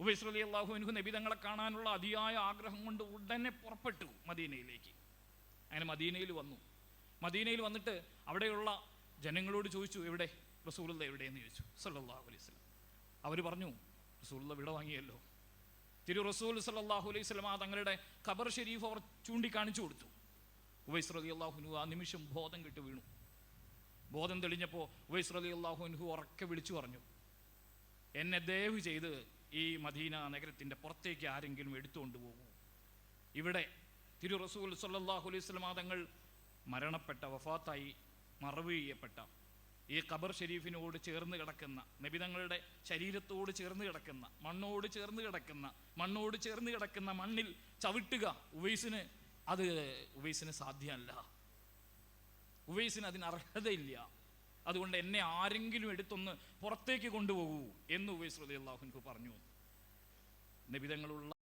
ഉബൈസ് അലി അള്ളാഹുവിനു നബിതങ്ങളെ കാണാനുള്ള അതിയായ ആഗ്രഹം കൊണ്ട് ഉടനെ പുറപ്പെട്ടു മദീനയിലേക്ക്. അങ്ങനെ മദീനയിൽ വന്നു. മദീനയിൽ വന്നിട്ട് അവിടെയുള്ള ജനങ്ങളോട് ചോദിച്ചു എവിടെ? റസൂലുള്ള എവിടെയെന്ന്? ചോദിച്ചു. സല്ലാഹു അലൈഹി സ്വലം അവർ പറഞ്ഞു റസൂലുള്ള വിട വാങ്ങിയല്ലോ. തിരു റസൂൽ സല്ലാഹു അലൈഹി സ്വലം ആ തങ്ങളുടെ ഖബർ ഷെരീഫ് അവർ ചൂണ്ടിക്കാണിച്ചു കൊടുത്തു. ഉവൈസ് റലി അള്ളാഹുനു ആ നിമിഷം ബോധം കിട്ടു വീണു. ബോധം തെളിഞ്ഞപ്പോൾ ഉവൈസ് റലി അള്ളാഹുനു ഉറക്കെ വിളിച്ചു പറഞ്ഞു എന്നെ ദയവ് ചെയ്ത് ഈ മദീന നഗരത്തിന്റെ പുറത്തേക്ക് ആരെങ്കിലും എടുത്തുകൊണ്ട് പോകൂ. ഇവിടെ തിരു റസൂൽ സല്ലാഹു അലൈഹി തങ്ങൾ മരണപ്പെട്ട വഫാത്തായി മറവ് ചെയ്യപ്പെട്ട ഈ ഖബർ ഷെരീഫിനോട് ചേർന്ന് കിടക്കുന്ന നബിതങ്ങളുടെ ശരീരത്തോട് ചേർന്ന് കിടക്കുന്ന മണ്ണോട് ചേർന്ന് കിടക്കുന്ന മണ്ണോട് ചേർന്ന് കിടക്കുന്ന മണ്ണിൽ ചവിട്ടുക ഉവൈസിന് അത് ഉവൈസിന് സാധ്യമല്ല. ഉവൈസിന് അതിന് അർഹതയില്ല. അതുകൊണ്ട് എന്നെ ആരെങ്കിലും എടുത്തൊന്ന് പുറത്തേക്ക് കൊണ്ടുപോകൂ എന്ന് ഉവൈസ് റളിയല്ലാഹു അൻഹു പറഞ്ഞു. നബിതങ്ങളുള്ള